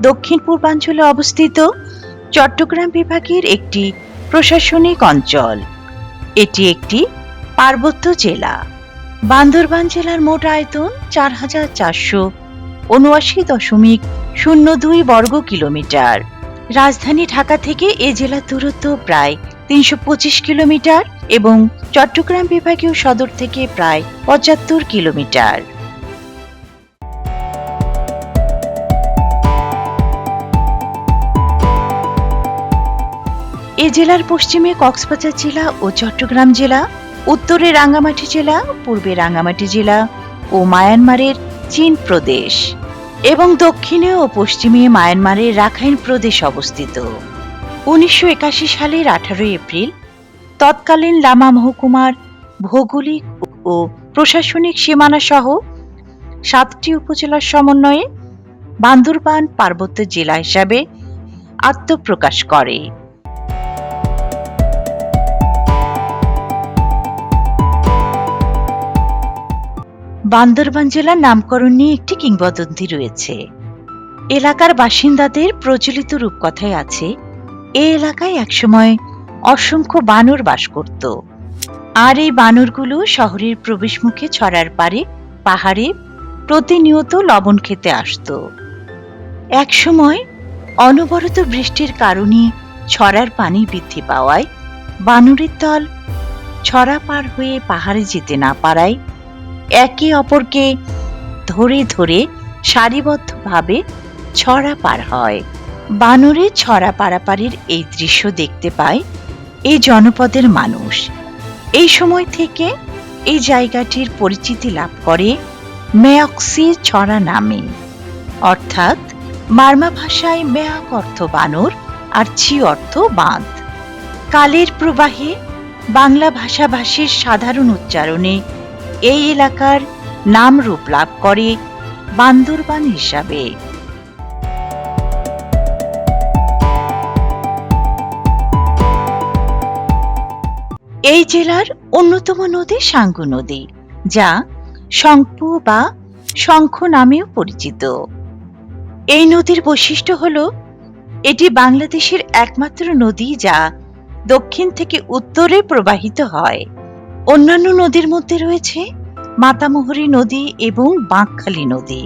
দক্ষিণ পূর্বাঞ্চলে অবস্থিত চট্টগ্রাম বিভাগের একটি প্রশাসনিক অঞ্চল। এটি একটি পার্বত্য জেলা। বান্দরবান জেলার মোট আয়তন চার হাজার চারশো উনআশি দশমিক শূন্য দুই বর্গ কিলোমিটার। রাজধানী ঢাকা থেকে এ জেলার দূরত্ব প্রায় তিনশো পঁচিশ কিলোমিটার এবং চট্টগ্রাম বিভাগীয় সদর থেকে প্রায় পঁচাত্তর কিলোমিটার। জেলার পশ্চিমে কক্সবাজার জেলা ও চট্টগ্রাম জেলা, উত্তরে রাঙ্গামাটি জেলা, পূর্বে রাঙ্গামাটি জেলা ও মায়ানমারের চীন প্রদেশ এবং দক্ষিণে ও পশ্চিমে মায়ানমারের রাখাইন প্রদেশ অবস্থিত। উনিশশো একাশি সালের আঠারোই এপ্রিল, তৎকালীন লামা মহকুমার ভৌগোলিক ও প্রশাসনিক সীমানা সহ সাতটি উপজেলার সমন্বয়ে বান্দরবান পার্বত্য জেলা হিসাবে আত্মপ্রকাশ করে। বান্দরবান জেলার নামকরণ নিয়ে একটি কিংবদন্তি রয়েছে। এলাকার বাসিন্দাদের প্রচলিত রূপকথায় আছে এই এলাকায় একসময় অসংখ্য বানর বাস করত। আর এই বানরগুলো শহরের প্রবেশমুখে ছড়ার পারে, পাহাড়ে প্রতিনিয়ত লবণ খেতে আসতো। একসময় অনবরত বৃষ্টির কারণে ছড়ার পানি বৃদ্ধি পাওয়ায় বানরের দল ছড়া পার হয়ে পাহাড়ে যেতে না পারায় একে অপরকে ধরে ধরে সারিবদ্ধভাবে ছড়া পার হয়। বানরে ছড়া পারাপারের এই দৃশ্য দেখতে পায় এই জনপদের মানুষ। এই সময় থেকে এই জায়গাটির পরিচিতি লাভ করে মেয়ক্সি ছড়া নামে। অর্থাৎ মার্মা ভাষায় মেয়াক অর্থ বানর আর ছি অর্থ বাঁধ। কালের প্রবাহে বাংলা ভাষাভাষীর সাধারণ উচ্চারণে এই এলাকার নাম রূপ লাভ করে বান্দরবান হিসাবে। এই জেলার অন্যতম নদী সাঙ্গু নদী, যা শঙ্কু বা শঙ্খ নামেও পরিচিত। এই নদীর বৈশিষ্ট্য হল, এটি বাংলাদেশের একমাত্র নদী যা দক্ষিণ থেকে উত্তরে প্রবাহিত হয়। অন্যান্য নদীর মধ্যে রয়েছে মাতামোহরী নদী এবং বাঁকখালী নদী।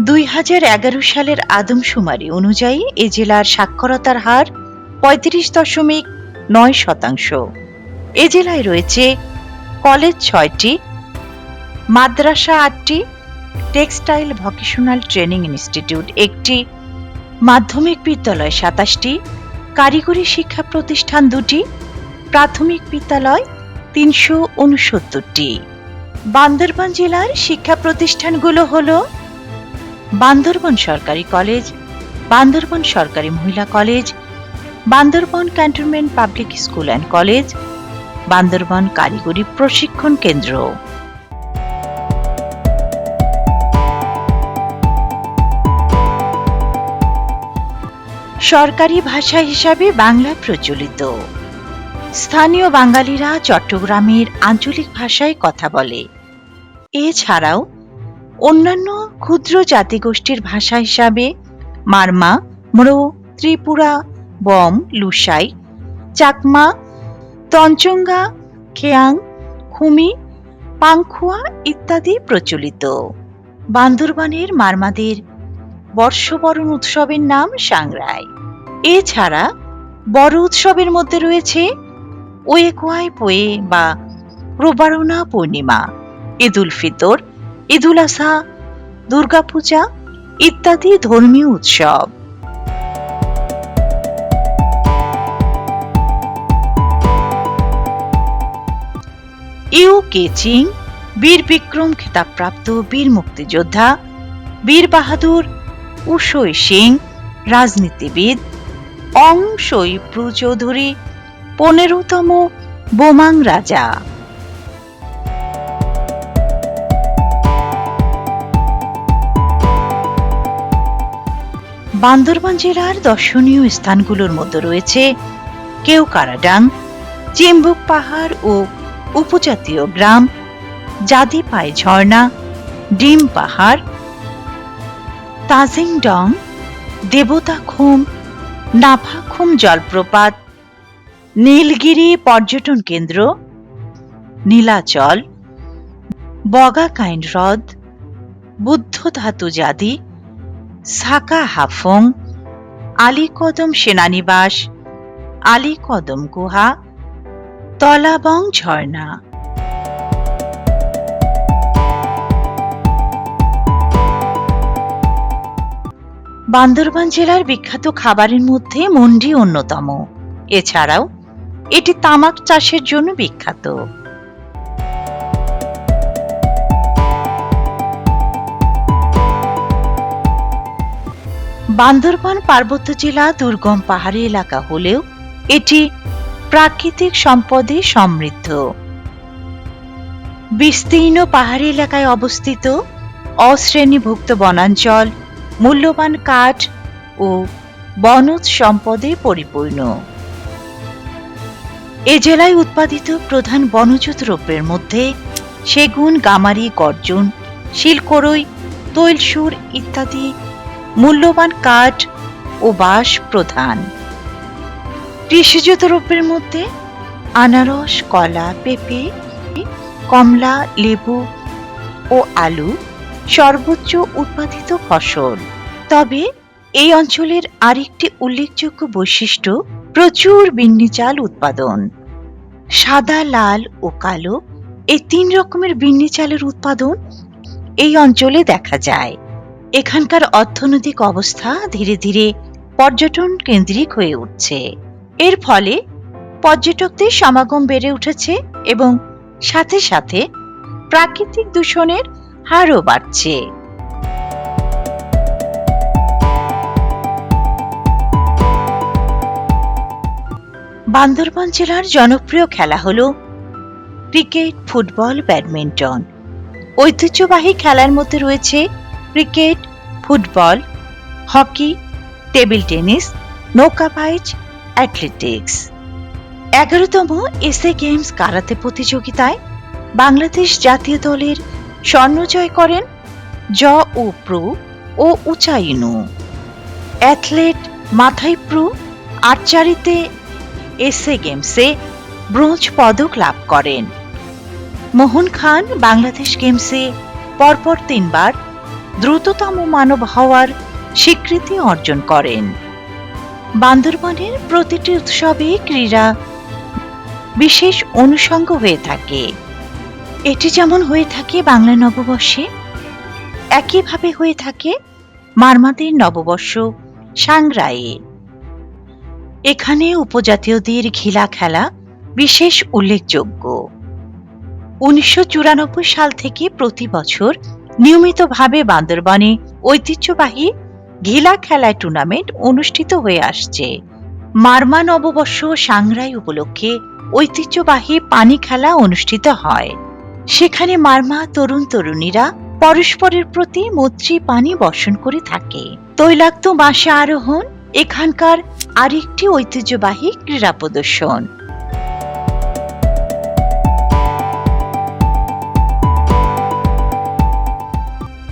দুই হাজার এগারো সালের আদমশুমারি অনুযায়ী এ জেলার সাক্ষরতার হার পঁয়ত্রিশ দশমিক নয় শতাংশ। এ জেলায় রয়েছে কলেজ ছয়টি, মাদ্রাসা আটটি, টেক্সটাইল ভকেশনাল ট্রেনিং ইনস্টিটিউট একটি মাধ্যমিক বিদ্যালয় সাতাশটি, কারিগরি শিক্ষা প্রতিষ্ঠান দুটি, প্রাথমিক বিদ্যালয় তিনশো উনসত্তরটি। বান্দরবান জেলার শিক্ষা প্রতিষ্ঠানগুলো হল বান্দরবান সরকারি কলেজ, বান্দরবান সরকারি মহিলা college, Bandarban cantonment public school and college, Bandarban কারিগরি প্রশিক্ষণ কেন্দ্র। সরকারি ভাষা হিসাবে বাংলা প্রচলিত। স্থানীয় বাঙালিরা চট্টগ্রামের আঞ্চলিক ভাষায় কথা বলে। এছাড়াও, অন্যান্য ক্ষুদ্র জাতিগোষ্ঠীর ভাষা হিসাবে মারমা, ম্রো, ত্রিপুরা, বম, লুসাই, চাকমা, তঞ্চঙ্গা, খেয়াং, খুমি, পাংখুয়া ইত্যাদি প্রচলিত। বান্দরবানের মারমাদের বর্ষবরণ উৎসবের নাম সাংরাই। এছাড়া বড় উৎসবের মধ্যে রয়েছে ওয়েকোয়াই পোয়ে বা প্রবারণা পূর্ণিমা ঈদ উল ফিতর ঈদ উল আজহা দুর্গাপূজা ইত্যাদি ধর্মীয় উৎসব। ইউ কেচিং বীর বিক্রম খেতাবপ্রাপ্ত বীর মুক্তিযোদ্ধা, বীর বাহাদুর উষই সিং, রাজনীতিবিদ অং শৈপ্রু চৌধুরী পনেরোতম বোমাং রাজা। বান্দরবান জেলার দর্শনীয় স্থানগুলোর মধ্যে রয়েছে কেওকারাডাং চিম্বুক পাহাড় ও উপজাতীয় গ্রাম, জাদিপাই ঝর্ণা, ডিম পাহাড় তাজিংডং দেবতাখুম নাফাখুম জলপ্রপাত, নীলগিরি পর্যটন কেন্দ্র, নীলাচল বগাকাইন হ্রদ, বুদ্ধ ধাতু জাদি, সাকা হাফং, আলীকদম সেনানিবাস, আলীকদম গুহা, তলাবং ঝর্ণা। বান্দরবান জেলার বিখ্যাত খাবারের মধ্যে মন্ডি অন্যতম। এছাড়াও, এটি তামাক চাষের জন্য বিখ্যাত। বান্দরবান পার্বত্য জেলা দুর্গম পাহাড়ি এলাকা হলেও এটি প্রাকৃতিক সম্পদে সমৃদ্ধ। বিস্তীর্ণ পাহাড়ি এলাকায় অবস্থিত অশ্রেণীভুক্ত বনাঞ্চল মূল্যবান কাঠ ও বনজ সম্পদে পরিপূর্ণ। এ জেলায় উৎপাদিত প্রধান বনজ দ্রব্যের মধ্যে সেগুন, গামারি, গর্জন শিলকড়ই তৈলসুর ইত্যাদি মূল্যবান কাঠ ও বাঁশ প্রধান। কৃষিজ দ্রব্যের মধ্যে আনারস, কলা, পেঁপে, কমলা, লেবু ও আলু সর্বোচ্চ উৎপাদিত ফসল। তবে এই অঞ্চলের আরেকটি উল্লেখযোগ্য বৈশিষ্ট্য প্রচুর বিন্নি চাল উৎপাদন। সাদা, লাল ও কালো এই তিন রকমের বিন্নি চালের উৎপাদন এই অঞ্চলে দেখা যায়। এখানকার অর্থনৈতিক অবস্থা ধীরে ধীরে পর্যটন কেন্দ্রিক হয়ে উঠছে। এর ফলে পর্যটকদের সমাগম বেড়ে উঠেছে এবং সাথে সাথে প্রাকৃতিক দূষণের হারও বাড়ছে। বান্দরবান জেলার জনপ্রিয় খেলা হল ক্রিকেট, ফুটবল, ব্যাডমিন্টন। ঐতিহ্যবাহী খেলার মধ্যে রয়েছে cricket, football, hockey, table tennis নৌকাবাইজ athletics. এগারোতম এসএ গেমস কারাতে প্রতিযোগিতায় বাংলাদেশ জাতীয় দলের স্বর্ণ জয় করেন জ ও প্রু ও উচাইনু। অ্যাথলেট মাথাই প্রু আর্চারিতে এসএ গেমসে ব্রোঞ্জ পদক লাভ করেন। মোহন খান বাংলাদেশ গেমসে পরপর তিনবার দ্রুততম মানব হওয়ার স্বীকৃতি অর্জন করেন। বান্দরবানের প্রতিটি উৎসবে ক্রীড়া বিশেষ অনুষঙ্গ হয়ে থাকে। এটি যেমন হয়ে থাকে বাংলা নববর্ষে, একইভাবে হয়ে থাকে মারমাদের নববর্ষ সাংগ্রায়ে এখানে উপজাতীয়দের ঘিলা খেলা বিশেষ উল্লেখযোগ্য। উনিশশো চুরানব্বই সাল থেকে প্রতি বছর নিয়মিতভাবে বান্দরবানে ঐতিহ্যবাহী ঘিলা খেলায় টুর্নামেন্ট অনুষ্ঠিত হয়ে আসছে। মারমা নববর্ষ সাংরাই উপলক্ষে ঐতিহ্যবাহী পানি খেলা অনুষ্ঠিত হয়। সেখানে মারমা তরুণ তরুণীরা পরস্পরের প্রতি মৈত্রী পানি বর্ষণ করে থাকে। তৈলাক্ত মাসে আরোহণ, এখানকার আরেকটি ঐতিহ্যবাহী ক্রীড়া প্রদর্শন।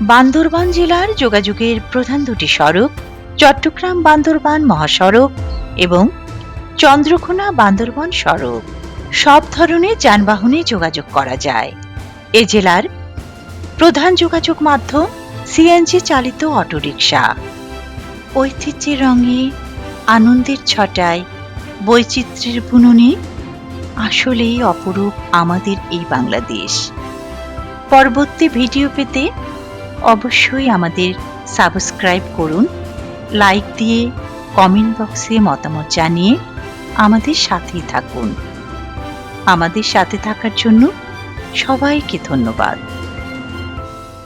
বান্দরবান জেলার যোগাযোগের প্রধান দুটি সড়ক, চট্টগ্রাম বান্দরবান মহাসড়ক এবং চন্দ্রকোনা বান্দরবান সড়ক। সব ধরনের যানবাহনে যোগাযোগ করা যায়। এ জেলার প্রধান যোগাযোগ মাধ্যম সিএনজি চালিত অটোরিকশা। ঐতিহ্যের রঙে আনন্দের ছটায় বৈচিত্র্যের বুননে আসলেই অপরূপ আমাদের এই বাংলাদেশ। পরবর্তী ভিডিও পেতে অবশ্যই আমাদের সাবস্ক্রাইব করুন, লাইক দিয়ে কমেন্ট বক্সে মতামত জানিয়ে আমাদের সাথেই থাকুন। আমাদের সাথে থাকার জন্য সবাইকে ধন্যবাদ।